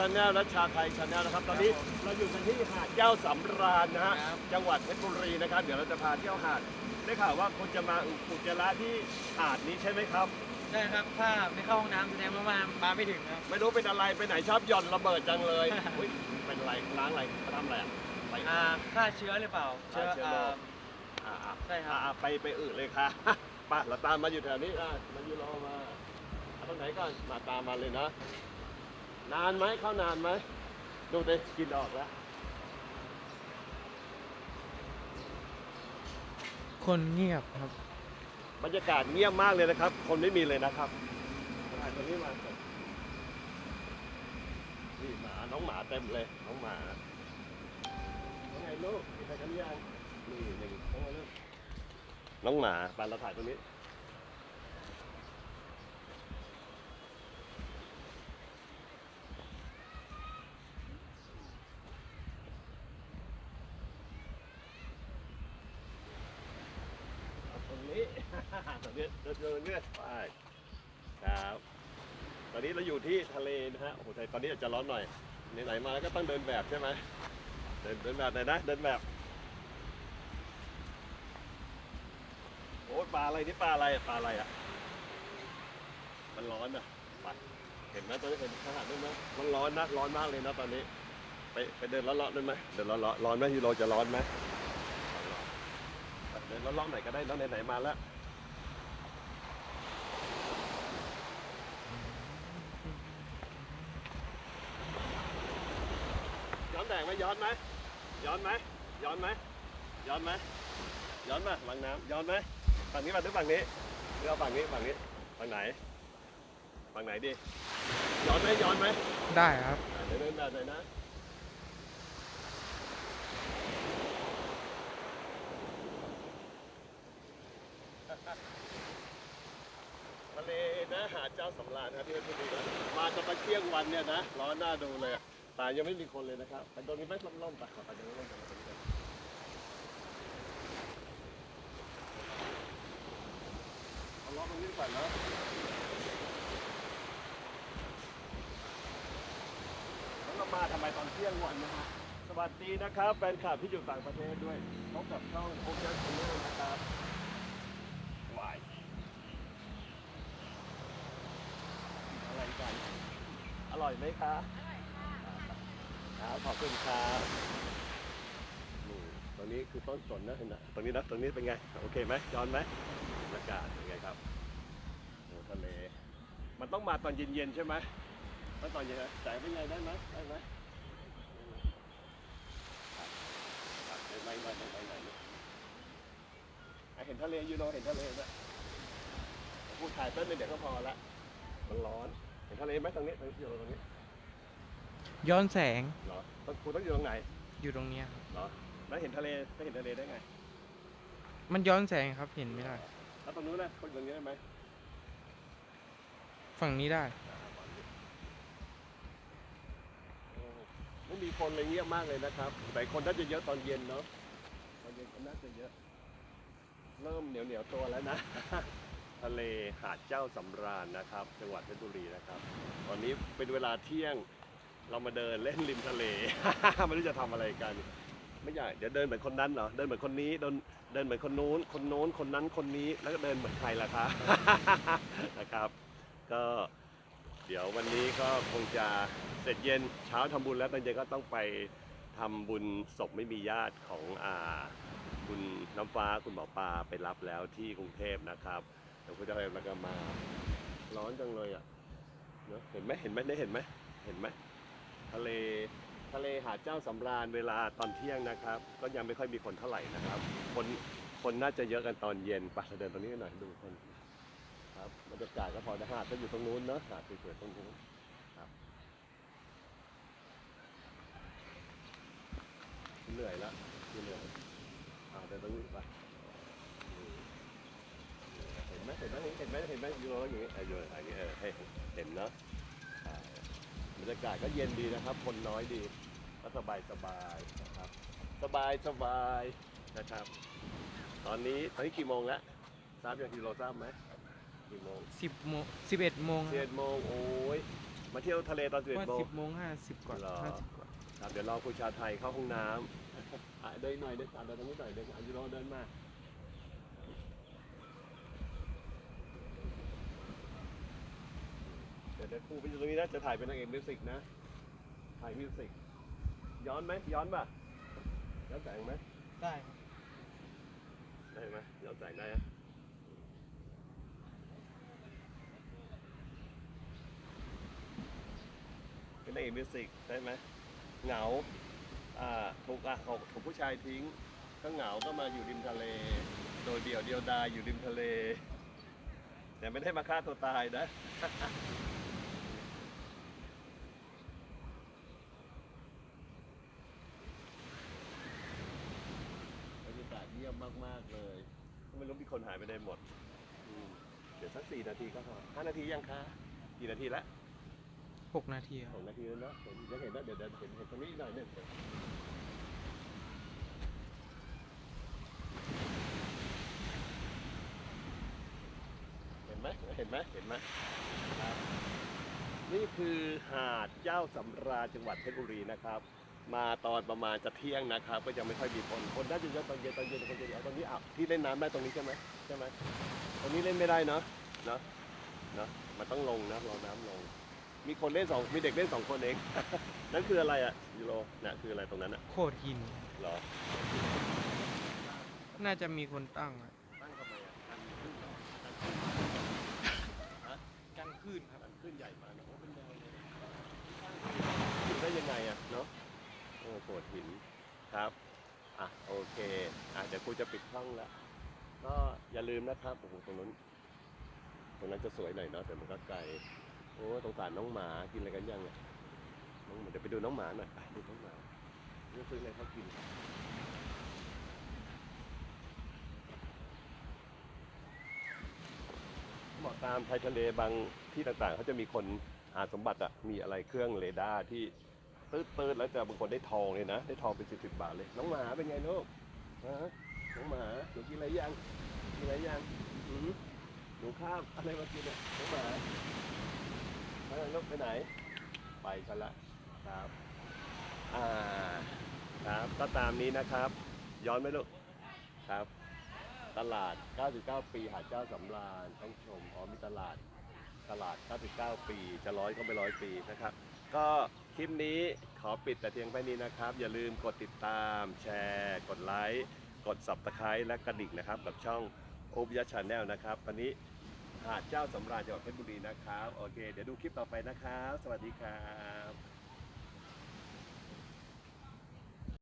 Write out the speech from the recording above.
ชาแนลและชาไทยชาแนลนะครับ ตอนนี้เราอยู่กันที่หาดแก้วสำราญนะฮะครับ จังหวัดเพชรบุรีนะครับ เดี๋ยวเราจะพาเที่ยวหาดได้ข่าวว่าคุณจะมาอุจจาระที่หาดนี้ใช่ไหมครับ ใช่ครับ ถ้าไม่เข้าห้องน้ำแสดงว่ามามาไม่ถึงครับ ไม่รู้เป็นอะไรไปไหนชอบหย่อนระเบิดจังเลยอุ๊ยเป็นอะไรล้างอะไรทำอะไรอะไปอ่า ฆ่าเชื้อหรือเปล่าฆ่าเชื้อโรค อ่าอ่าอ่าใช่ครับ อ่าไปไปอื่นเลยค่ะ ไป่ะเราตามมาอยู่แถวนี้อะมาอยู่รอมาเอาตรงไหนก่อนมาตามมาเลยนะ นานไหมเข้านานไหมดูดิกินออกแล้วคนเงียบครับ บรรยากาศเงียบมากเลยนะครับ คนไม่มีเลยนะครับถ่ายตรงนี้มาก่อนนี่หมาน้องหมาเต็มเลยน้องหมาว่าไงลูกมีใครกันหรือยังนี่หนึ่งน้องมาลูกน้องหมาปานเราถ่ายตรงนี้ ตรงนี้ เดินเดินเนี่ยไปครับ ตอนนี้เราอยู่ที่ทะเลนะฮะโอ้โหแต่ตอนนี้อาจจะร้อนหน่อยไหนๆมาแล้วก็ต้องเดินแบบใช่ไหมเดินเดินแบบไหนนะเดินแบบโอ้ปลาอะไรนี่ปลาอะไรปลาอะไรอะมันร้อนอะไปเห็นไหมตอนนี้เห็นขนาดนั้นไหมมันร้อนนะร้อนมากเลยนะตอนนี้ ไปไปเดินเลาะๆได้ไหมเดินเลาะๆร้อนไหมยูโรจะร้อนไหมเดินเลาะๆหน่อยก็ได้แล้วไหนๆมาแล้ว ย้อนแดงไหมย้อนไหมย้อนไหมย้อนไหมย้อนไหมย้อนมาหลังน้ำย้อนไหมฝั่งนี้มาหรือฝั่งนี้หรือเอาฝั่งนี้ฝั่งนี้ฝั่งไหนฝั่งไหนดีย้อนไหมย้อนไหมได้ครับอะเดี๋ยวเดินแบบหน่อยนะทะเลนะหาดเจ้าสำราญนะครับที่เพชรบุรีนะมาจะมาเที่ยงวันเนี่ยนะร้อนหน้าดูเลยอะ แต่ยังไม่มีคนเลยนะครับไปตรงนี้ไม่ล่มๆไปขอไปตรงนี้ล่มๆไปตรงนี้ก่อนเอาล้อตรงนี้ก่อนนะแล้วเรามาทำไมตอนเที่ยงวันนะฮะสวัสดีนะครับแฟนคลับที่อยู่ต่างประเทศด้วยพบกับช่องโอเคชแนลนะครับวายอะไรกัน อร่อยไหมคะ อร่อยค่ะครับ ขอบคุณครับนี่ตรงนี้คือต้นสนนะเห็นไหมตรงนี้นะตรงนี้เป็นไง โอเคไหมย้อนไหมบรรยากาศเป็นไงครับโอ้ทะเล มันต้องมาตอนเย็นๆใช่ไหมถ้าตอนเย็นแสงเป็นไงได้ไหมได้ไหมได้ไหมได้ไหมได้ไหมเห็นทะเลอยูโนาะเห็นทะเลไหมพูดถ่ายแป๊บนึงเดี๋ยวก็พอละ มันร้อน เห็นทะเลไหมตรงนี้ตรงนี้อยู่ตรงนี้ ย้อนแสงเหรอต้อง คุณต้องอยู่ตรงไหนอยู่ตรงเนี้ยครับเหรอแล้วเห็นทะเลไม่เห็นทะเลได้ไง มันย้อนแสงครับเห็นไม่ได้ แล้วตรงนู้นนะคนตรงนี้ได้ไหมฝั่งนี้ได้ โอ้ไม่มีคนเลยเงียบมากเลยนะครับ แต่คนน่าจะเยอะตอนเย็นเนาะ ตอนเย็นคนน่าจะเยอะ เริ่มเหนียวเหนียวๆตัวแล้วนะ ทะเลหาดเจ้าสำราญนะครับ จังหวัดเพชรบุรีนะครับ ตอนนี้เป็นเวลาเที่ยง เรามาเดินเล่นริมทะเล ไม่รู้จะทำอะไรกัน ไม่อยากเดี๋ยวเดินเหมือนคนนั้นเหรอเดินเหมือนคนนี้เดินเดินเหมือนคนนู้น คนโน้นคนนั้นคนนี้แล้วก็เดินเหมือนใครล่ะคะนะครับ ก็เดี๋ยววันนี้ก็คงจะเสร็จเย็นเช้าทำบุญแล้วตอนเย็นก็ต้องไปทำบุญศพไม่มีญาติของอ่าคุณน้ำฟ้าคุณหมอปลาไปรับแล้วที่กรุงเทพนะครับเดี๋ยวคุณจะไปแล้วก็มา ร้อนจังเลยอะเนอะเห็นไหมเห็นไหมได้เห็นไหมเห็นไหม ทะเลทะเลหาดเจ้าสำราญเวลาตอนเที่ยงนะครับ ก็ยังไม่ค่อยมีคนเท่าไหร่นะครับ คนคนน่าจะเยอะกันตอนเย็นไปเราเดินตรงนี้หน่อยดูคนครับบรรยากาศก็พอนะหาดก็อยู่ตรงนู้นเนอะหาดสวยๆตรงนู้นครับเหนื่อยแล้วเหนื่อยอ่าเดินตรงนี้ไปเห็นไหมเห็นไหมเห็นไหมเห็นไหมอยู่ตรงอย่างนี้อยู่อย่างนี้เออเห็นเนาะ รรยากาศก็เย็นดีนะครับ คนน้อยดีก็สบายสบายๆนะครับ สบายสบายนะครับ ตอนนี้ตอนนี้กี่โมงแล้วทราบยังกิโลทราบไหมกี่โมง10โมง11โมงคเจ็รับดโมงโอ้ยมาเที่ยวทะเลตอนสิบเอ็ว่าดโมงสิบโมงห้าสิบกว่าเหรอห้าสิบกว่าครับเดี๋ยวรอคุณชาไทยเข้าห้องน้ำอะเดินหน่อยเดินตามเดินตรงนี้หน่อยเดินอายุโรเดินมาเดี๋ยวเดี๋ยวครูไปอยู่ตรงนี้นะ จะถ่ายเป็นนางเอกมิวสิกนะ ถ่ายมิวสิก ย้อนไหม ย้อนป่ะ ย้อนแสงไหม ได้ครับได้ไหมย้อนแสงได้อะเป็นนางเอกมิวสิกได้ไหม เหงา อ่า ถูกอะของของผู้ชายทิ้ง ก็เหงา ก็มาอยู่ริมทะเล โดยเดี่ยวเดียวดายอยู่ริมทะเล แต่ไม่ได้มาฆ่าตัวตายนะ บรร ยากาศเยี่ยมมากๆเลย ไม่รู้มีคนหายไปไหนหมดอืมเดี๋ยวสักสี่นาทีก็พอห้านาทียังคะกี่นาทีละหกนาทีคสรัอบงนาทีแล้วเนอะเห็นยังเห็นนะเดี๋ยวเดี๋ยวเห็นเห็นตรงนี้อีกหน่อยหนึงเห็นไหมเห็นไหมเห็นไหมครับ นี่คือหาดเจ้าสำราญจังหวัดเพชรบุรีนะครับ มาตอนประมาณจะเที่ยงนะครับ ก็ยังไม่ค่อยมีคนคนน่าจะเยอะตอนเย็นตอนเย็นคนจะเยอะตอนนี้อะที่เล่นน้ำได้ตรงนี้ใช่ไหมใช่ไหมตรงนี้เล่นไม่ได้เนาะเนาะเนาะมันต้องลงนะรอน้ำลง มีคนเล่นสองมีเด็กเล่นสองคนเองนั่นคืออะไรอะยูโรน่ะคืออะไรตรงนั้นอะโคตรหินเหรอน่าจะมีคนตั้งอะตั้งทำไมอะกันขึ้นเหรอกันขึ้นกันคลื่นครับกันขึ้นใหญ่มากนะโอ้เป็นแนวเลยอยู่ได้ยังไงอะเนาะโอ้โขดหินครับอะโอเคอะเดี๋ยวครูจะปิดห้องแล้วก็อย่าลืมนะครับโอ้โหตรงนั้นตรงนั้นจะสวยหน่อยเนาะแต่มันก็ไกลโอ้สงสารน้องหมากินอะไรกันยังเนี่ยน้องหมาเดี๋ยวไปดูน้องหมาหน่อยไปดูน้องหมาจะซื้ออะไรเขากินบอกตามชายทะเลบางที่ต่างๆเขาจะมีคนหาสมบัติอะมีอะไรเครื่องเรดาร์ที่ ตืดตืดๆแล้วจะบางคนได้ทองเลยนะ ได้ทองเป็นสิบสิบบาทเลย น้องหมาเป็นไงลูกฮะน้องหมาหนูกินอะไรยังกินอะไรยังหือหนูข้ามอะไรมากินอะน้องหมาไปไหนลูกไปไหน ไปกันละครับอ่าครับก็ตามนี้นะครับ ย้อนไหมลูกครับ ตลาด 99 ปีหาดเจ้าสำราญต้องชมอ๋อมีตลาดตลาด 99 ปี จะร้อยก็ไม่ร้อยปีนะครับ ก็คลิปนี้ขอปิดแต่เพียงแค่นี้นะครับ อย่าลืมกดติดตาม แชร์ กดไลค์ กด subscribe และกระดิ่งนะครับ กับช่องโอปย c ชาแนลนะครับวันนี้หาดเจ้าสำราญจังหวัดเพชรบุรีนะครับ โอเค เดี๋ยวดูคลิปต่อไปนะครับ สวัสดีครับ